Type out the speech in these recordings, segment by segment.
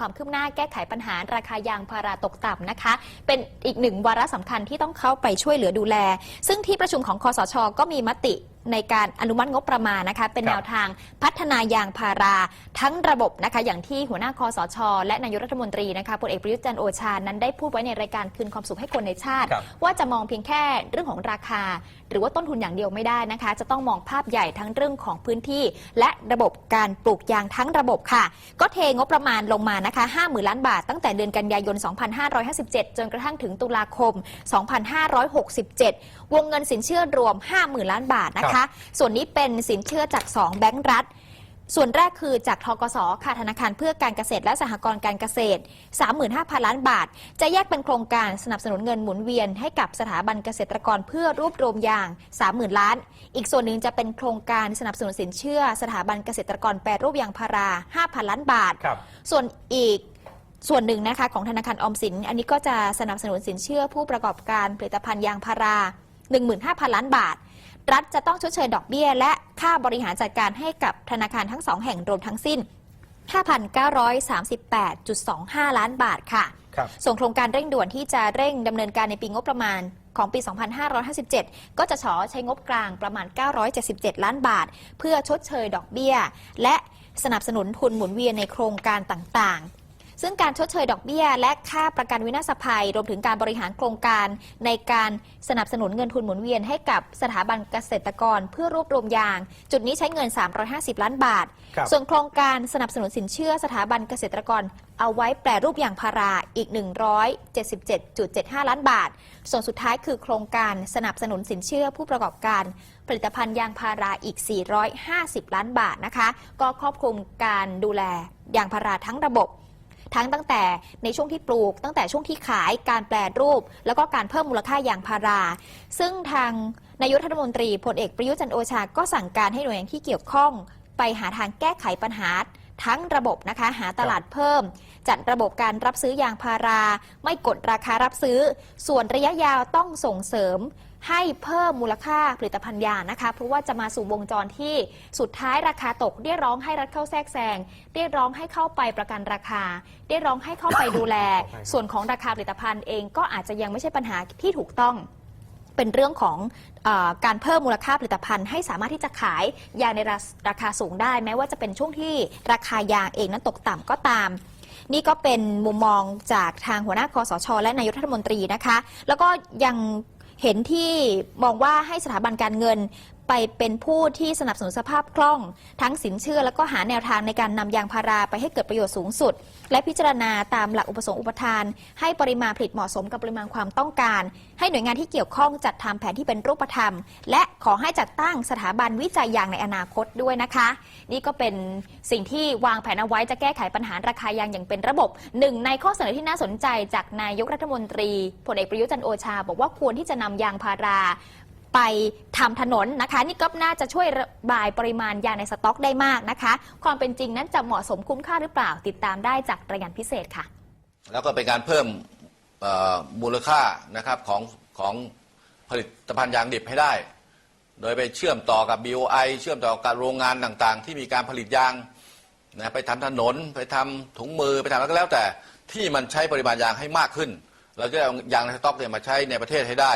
ความคืบหน้าแก้ไขปัญหาราคายางพาราตกต่ำนะคะ เป็นอีกหนึ่งวาระสำคัญที่ต้องเข้าไปช่วยเหลือดูแล ซึ่งที่ประชุมของคอสช ก็มีมติในการอนุมัติงบประมาณนะคะ เป็นครับแนวทางพัฒนายางพาราทั้งระบบนะคะ อย่างที่หัวหน้าคอสช และนายกรัฐมนตรีนะคะพลเอกประยุทธ์จันทร์โอชานั้นได้พูดไว้ในรายการคืนความสุขให้คนในชาติครับว่าจะมองเพียงแค่เรื่องของราคา หรือว่าต้นทุนอย่างเดียวไม่ได้นะคะ จะต้องมองภาพใหญ่ทั้งเรื่องของพื้นที่ และระบบการปลูกยางทั้งระบบค่ะ ก็เทงบประมาณลงมานะคะ50,000ล้านบาทตั้งแต่เดือนกันยายน 2557 จนกระทั่งถึงตุลาคม 2567 วงเงินสินเชื่อรวม 50,000 ล้านบาทนะครัคะบส่วนนี้เป็นสินเชื่อจาก 2 แบงก์รัฐ ส่วนแรกคือจากทกสค่ะธนาคารเพื่อการเกษตรและสหกรณ์การเกษตร 35,000 ล้านบาท จะแยกเป็นโครงการสนับสนุนเงินหมุนเวียนให้กับสถาบันเกษตรกรเพื่อรวบรวมยาง 30,000 ล้าน อีกส่วนหนึ่งจะเป็นโครงการสนับสนุนสินเชื่อ สถาบันเกษตรกรแปรรูปยางพารา 5,000 ล้านบาท ครับ ส่วนอีกส่วนหนึ่งนะคะของธนาคารออมสิน อันนี้ก็จะสนับสนุนสินเชื่อผู้ประกอบการผลิตภัณฑ์ยางพารา 15,000 ล้านบาท รัฐจะต้องชดเชยดอกเบี้ย และค่าบริหารจัดการให้กับธนาคารทั้งสองแห่งรวมทั้งสิ้น 5,938.25 ล้านบาทค่ะครับส่วนโครงการเร่งด่วนที่จะเร่งดำเนินการในปีงบประมาณของปี 2557 ก็จะฉอใช้งบกลางประมาณ 977 ล้านบาท เพื่อชดเชยดอกเบี้ย และสนับสนุนทุนหมุนเวียนในโครงการต่างๆ ซึ่งการชดเชยดอกเบี้ย และค่าประกันวินาศภัย รวมถึงการบริหารโครงการ ในการสนับสนุนเงินทุนหมุนเวียนให้กับสถาบันเกษตรกร เพื่อรวบรวมยาง จุดนี้ใช้เงิน 350 ล้านบาทครับส่วนโครงการสนับสนุนสินเชื่อสถาบันเกษตรกรเอาไว้แปรรูปยางพาราอีก 177.75 ล้านบาท ส่วนสุดท้ายคือโครงการสนับสนุนสินเชื่อผู้ประกอบการ ผลิตภัณฑ์ยางพาราอีก 450 ล้านบาทนะคะ ก็ครอบคลุมการดูแลยางพาราทั้งระบบ ทั้งตั้งแต่ในช่วงที่ปลูก ตั้งแต่ช่วงที่ขายการแปรรูป แล้วก็การเพิ่มมูลค่ายางพารา ซึ่งทางนายกรัฐมนตรีพลเอกประยุทธ์จันโอชาก็สั่งการให้หน่วยงานที่เกี่ยวข้อง ไปหาทางแก้ไขปัญหาทั้งระบบนะคะหาตลาดเพิ่ม จัดระบบการรับซื้อยางพารา ไม่กดราคารับซื้อ ส่วนระยะยาวต้องส่งเสริม ให้เพิ่มมูลค่าผลิตภัณฑ์ยางนะคะ เพราะว่าจะมาสู่วงจรที่สุดท้ายราคาตกเรียกร้องให้รัฐเข้าแทรกแซงเรียกร้องให้เข้าไปประกันราคา เรียกร้องให้เข้าไปดูแล ส่วนของราคาผลิตภัณฑ์เองก็อาจจะยังไม่ใช่ปัญหาที่ถูกต้องเป็นเรื่องของอการเพิ่มมูลค่าผลิตภัณฑ์ให้สามารถที่จะขายยางในราราคาสูงได้ แม้ว่าจะเป็นช่วงที่ราคายางเองนั้นตกต่ำก็ตาม นี่ก็เป็นมุมมองจากทางหัวหน้าคอสช และนายกรัฐมนตรีนะคะ แล้วก็ยัง เห็นที่มองว่าให้สถาบันการเงิน ไปเป็นผู้ที่สนับสนุนสภาพคล่อง ทั้งสินเชื่อ แล้วก็หาแนวทางในการนำยางพาราไปให้เกิดประโยชน์สูงสุด และพิจารณาตามหลักอุปสงค์อุปทาน ให้ปริมาณผลิตเหมาะสมกับปริมาณความต้องการ ให้หน่วยงานที่เกี่ยวข้องจัดทำแผนที่เป็นรูปธรรม และขอให้จัดตั้งสถาบันวิจัยยางในอนาคตด้วยนะคะ นี่ก็เป็นสิ่งที่วางแผนเอาไว้จะแก้ไขปัญหาราคายางอย่างเป็นระบบหนึ่งในข้อเสนอที่น่าสนใจจากนายกรัฐมนตรีพลเอกประยุจันโอชา บอกว่าควรที่จะนำยางพารา ไปทำถนนนะคะ นี่ก็น่าจะช่วยระบายปริมาณยางในสต็อกได้มากนะคะ ความเป็นจริงนั้นจะเหมาะสมคุ้มค่าหรือเปล่าติดตามได้จากรายงานพิเศษค่ะ แล้วก็เป็นการเพิ่มเอ่อมูลค่านะครับของของผลิตภัณฑ์ยางดิบให้ได้ โดยไปเชื่อมต่อกับ BOI เชื่อมต่อกับโรงงานต่างๆ ที่มีการผลิตยางนะไปทำถนนไปทำถุงมือไปทำอะไรก็แล้วแต่ที่มันใช้ปริมาณยางให้มากขึ้น เราจะเอายางในสต็อกเนี่ยมาใช้ในประเทศให้ได้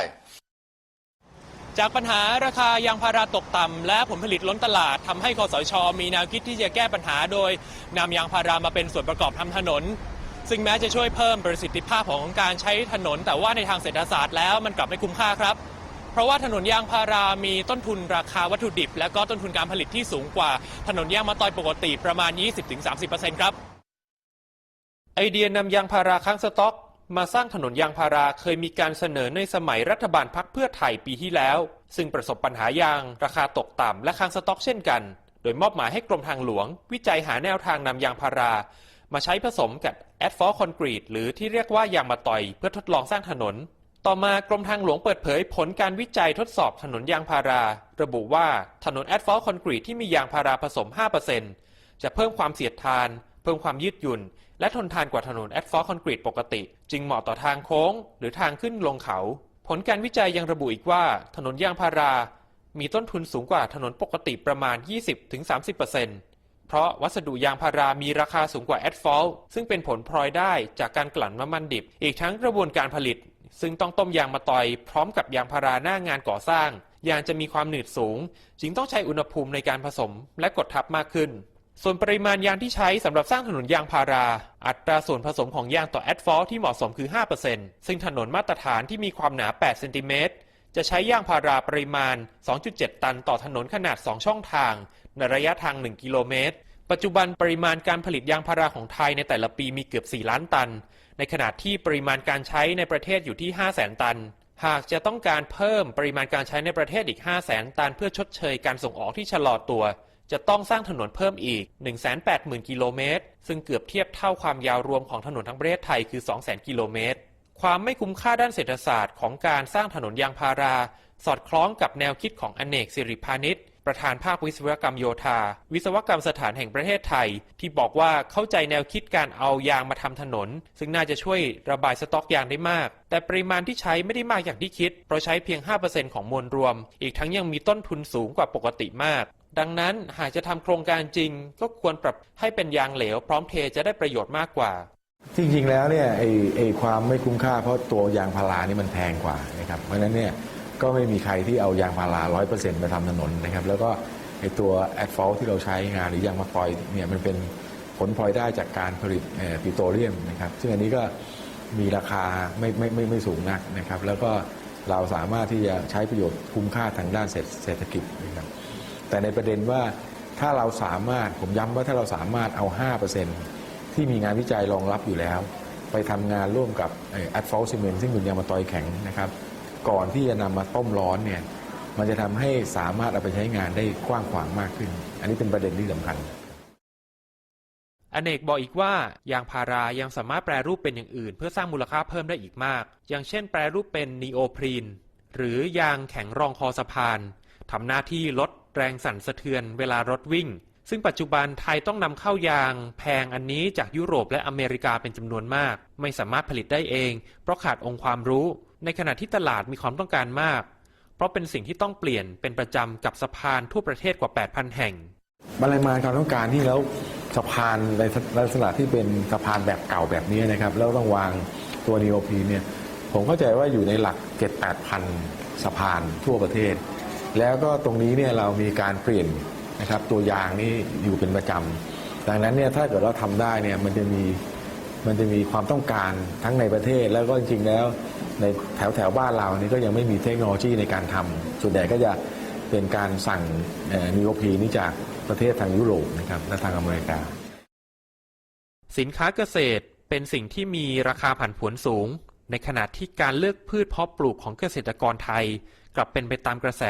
จากปัญหาราคายางพาราตกต่ำและผลผลิตล้นตลาดทำให้คอสช มีแนวคิดที่จะแก้ปัญหาโดยนำยางพารามาเป็นส่วนประกอบทำถนน ซึ่งแม้จะช่วยเพิ่มประสิทธิภาพของการใช้ถนน แต่ว่าในทางเศรษฐศาสตร์แล้วมันกลับไม่คุ้มค่าครับ เพราะว่าถนนยางพารามีต้นทุนราคาวัตถุดิบ และก็ต้นทุนการผลิตที่สูงกว่าถนนยางมะตอยปกติประมาณ 20-30%ครับไอเดียนำยางพาราค้างสต็อก มาสร้างถนนยางพาราเคยมีการเสนอในสมัยรัฐบาลพักเพื่อไทยปีที่แล้ว ซึ่งประสบปัญหายาง ราคาตกต่ำและค้างสต็อกเช่นกัน โดยมอบหมายให้กรมทางหลวง วิจัยหาแนวทางนำยางพารา มาใช้ผสมกับแอดฟอร์คอนกรีตหรือที่เรียกว่ายางมะตอย เพื่อทดลองสร้างถนน ต่อมากรมทางหลวงเปิดเผยผลการวิจัยทดสอบถนนยางพารา ระบุว่าถนนแอดฟอร์คอนกรีตที่มียางพาราผสม 5%จะเพิ่มความเสียดทาน เพิ่มความยืดหยุ่น และทนทานกว่าถนนแอดฟอร์คอนกรีตปกติ จึงเหมาะต่อทางโค้ง หรือทางขึ้นลงเขา ผลการวิจัยยังระบุอีกว่า ถนนยางพารา มีต้นทุนสูงกว่าถนนปกติประมาณ 20-30%เพราะวัสดุยางพารามีราคาสูงกว่าแอสฟัลต์ซึ่งเป็นผลพลอยได้จากการกลั่นน้ำมันดิบ อีกทั้งกระบวนการผลิต ซึ่งต้องต้มยางมาตอย พร้อมกับยางพาราหน้างานก่อสร้าง ยางจะมีความหนืดสูง จึงต้องใช้อุณหภูมิในการผสมและกดทับมากขึ้น ส่วนปริมาณยางที่ใช้สำหรับสร้างถนนยางพารา อัตราส่วนผสมของยางต่อแอสฟัลต์ที่เหมาะสมคือ 5%ซึ่งถนนมาตรฐานที่มีความหนา 8 เซนติเมตร จะใช้ยางพาราปริมาณ 2.7 ตันต่อถนนขนาด 2 ช่องทาง ในระยะทาง 1 กิโลเมตร ปัจจุบันปริมาณการผลิตยางพาราของไทยในแต่ละปีมีเกือบ 4 ล้านตัน ในขณะที่ปริมาณการใช้ในประเทศอยู่ที่ 5 0 0 0 0 0 ตัน หากจะต้องการเพิ่มปริมาณการใช้ในประเทศอีก 5 0 0 0 0 0 ตัน เพื่อชดเชยการส่งออกที่ชะลอตัว จะต้องสร้างถนนเพิ่มอีก 180,000 กิโลเมตร ซึ่งเกือบเทียบเท่าความยาวรวมของถนนทั้งประเทศไทยคือ 200,000 กิโลเมตร ความไม่คุ้มค่าด้านเศรษฐศาสตร์ของการสร้างถนนยางพารา สอดคล้องกับแนวคิดของอเนกสิริพานิชประธานภาควิศวกรรมโยธา วิศวกรรมสถานแห่งประเทศไทย ที่บอกว่าเข้าใจแนวคิดการเอายางมาทำถนน ซึ่งน่าจะช่วยระบายสต็อกยางได้มาก แต่ปริมาณที่ใช้ไม่ได้มากอย่างที่คิด เพราะใช้เพียง 5%ของมวลรวม อีกทั้งยังมีต้นทุนสูงกว่าปกติมาก ดังนั้นหากจะทำโครงการจริง ก็ควรปรับให้เป็นยางเหลว พร้อมเทจะได้ประโยชน์มากกว่าจริงๆแล้วเนี่ยไอ้ไอ้ความไม่คุ้มค่าเพราะตัวยางพารานี่มันแพงกว่านะครับเพราะฉะนั้นเนี่ยก็ไม่มีใครที่เอายางพาราร้อยเปอร์เซ็นต์มาทำถนนนะครับแล้วก็ไอ้ตัวแอดฟอลที่เราใช้งานหรือยางมะตอยเนี่ยมันเป็นผลพลอยได้จากการผลิตปิโตรเลียมนะครับซึ่งอันนี้ก็มีราคาไม่ไม่ไม่ไม่สูงนักนะครับแล้วก็เราสามารถที่จะใช้ประโยชน์คุ้มค่าทางด้านเศรษฐกิจนะครับ แต่ในประเด็นว่าถ้าเราสามารถผมย้ำว่าถ้าเราสามารถเอา 5%ที่มีงานวิจัยรองรับอยู่แล้ว ไปทำงานร่วมกับแอดฟอลซีเมนซึ่งเป็นยางมะตอยแข็งนะครับ ก่อนที่จะนำมาต้มร้อนเนี่ยมันจะทำให้สามารถเอาไปใช้งานได้กว้างขวางมากขึ้น อันนี้เป็นประเด็นที่สำคัญอเนกบอกอีกว่ายางพารายังสามารถแปรรูปเป็นอย่างอื่น เพื่อสร้างมูลค่าเพิ่มได้อีกมาก อย่างเช่น แปรรูปเป็นนีโอพรีนหรือยางแข็งรองคอสะพานทำหน้าที่ลด แรงสั่นสะเทือนเวลารถวิ่ง ซึ่งปัจจุบันไทยต้องนำเข้ายาง แพงอันนี้จากยุโรปและอเมริกาเป็นจำนวนมาก ไม่สามารถผลิตได้เอง เพราะขาดองค์ความรู้ ในขณะที่ตลาดมีความต้องการมาก เพราะเป็นสิ่งที่ต้องเปลี่ยนเป็นประจำกับสะพานทั่วประเทศกว่า 8,000 แห่งปริมาณความต้องการที่แล้วสะพานในลักษณะที่เป็นสะพานแบบเก่าแบบนี้นะครับ แล้วต้องวางตัวนีโอพีเนี่ยผมเข้าใจว่าอยู่ในหลัก 7-8พันสะพานทั่วประเทศ แล้วก็ตรงนี้เนี่ยเรามีการเปลี่ยนนะครับตัวยางนี่อยู่เป็นประจำดังนั้นเนี่ยถ้าเกิดเราทำได้เนี่ยมันจะมีมันจะมีความต้องการทั้งในประเทศแล้วก็จริงๆแล้วในแถวแถวบ้านเรานี่ก็ยังไม่มีเทคโนโลยีในการทำส่วนใหญ่ก็จะเป็นการสั่งนีโอพีนี่จากประเทศทางยุโรปนะครับและทางอเมริกา สินค้าเกษตรเป็นสิ่งที่มีราคาผันผวนสูง ในขณะที่การเลือกพืชเพาะปลูกของเกษตรกรไทย กลับเป็นไปตามกระแส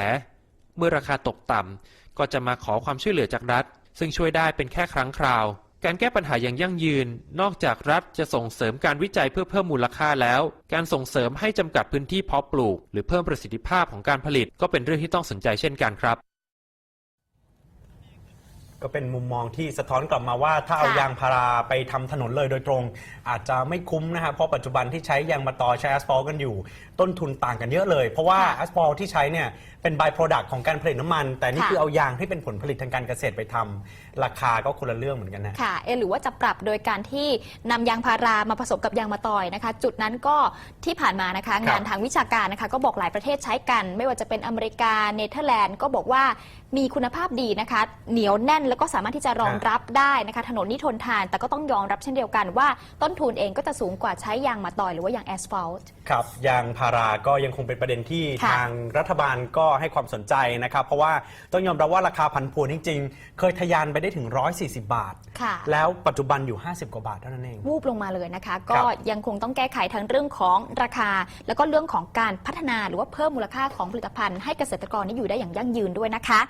เมื่อราคาตกต่ำก็จะมาขอความช่วยเหลือจากรัฐ ซึ่งช่วยได้เป็นแค่ครั้งคราว การแก้ปัญหาอย่างยั่งยืน นอกจากรัฐจะส่งเสริมการวิจัยเพื่อเพิ่มมูลค่าแล้ว การส่งเสริมให้จำกัดพื้นที่เพาะปลูก หรือเพิ่มประสิทธิภาพของการผลิต ก็เป็นเรื่องที่ต้องสนใจเช่นกันครับ ก็เป็นมุมมองที่สะท้อนกลับมาว่าถ้าเอาค่ะยางพาราไปทำถนนเลยโดยตรง อาจจะไม่คุ้มนะครับเพราะปัจจุบันที่ใช้ยางมะตอยใช้แอสฟอลต์กันอยู่ ต้นทุนต่างกันเยอะเลย เพราะว่าค่ะแอสฟอลต์ที่ใช้เนี่ยเป็นบ y โปรดักต์ของการผลิตน้ำมัน แต่นี่ค่ะ คือเอายางที่เป็นผลผลิตทางการเกษตรไปทำราคาก็คนละเรื่องเหมือนกันนะ ค่ะเอะหรือว่าจะปรับโดยการที่นำยางพารามาผสมกับยางมะตอยนะคะ จุดนั้นก็ที่ผ่านมานะคะ งานทางวิชาการนะคะ ก็บอกหลายประเทศใช้กัน ไม่ว่าจะเป็นอเมริกาเนเธอร์แลนด์ก็บอกว่า มีคุณภาพดีนะคะ เหนียวแน่นแล้วก็สามารถที่จะรองรับได้นะคะ ถนนนี่ทนทาน แต่ก็ต้องยอมรับเช่นเดียวกันว่าต้นทุนเองก็จะสูงกว่าใช้ยางมะตอยหรือว่ายางแอสฟัลต์ ครับยางพาราก็ยังคงเป็นประเด็นที่ค่ะทางรัฐบาลก็ให้ความสนใจนะครับ เพราะว่าต้องยอมรับว่าราคาผันผวนจริง ๆ เคยทะยานไปได้ถึง 140 บาท ค่ะ แล้วปัจจุบันอยู่ 50 กว่าบาทเท่านั้นเอง วูบลงมาเลยนะคะ ก็ยังคงต้องแก้ไขทั้งเรื่องของราคา แล้วก็เรื่องของการพัฒนาหรือว่าเพิ่มมูลค่าของผลิตภัณฑ์ให้เกษตรกรนี่อยู่ได้อย่างยั่งยืนด้วยนะคะ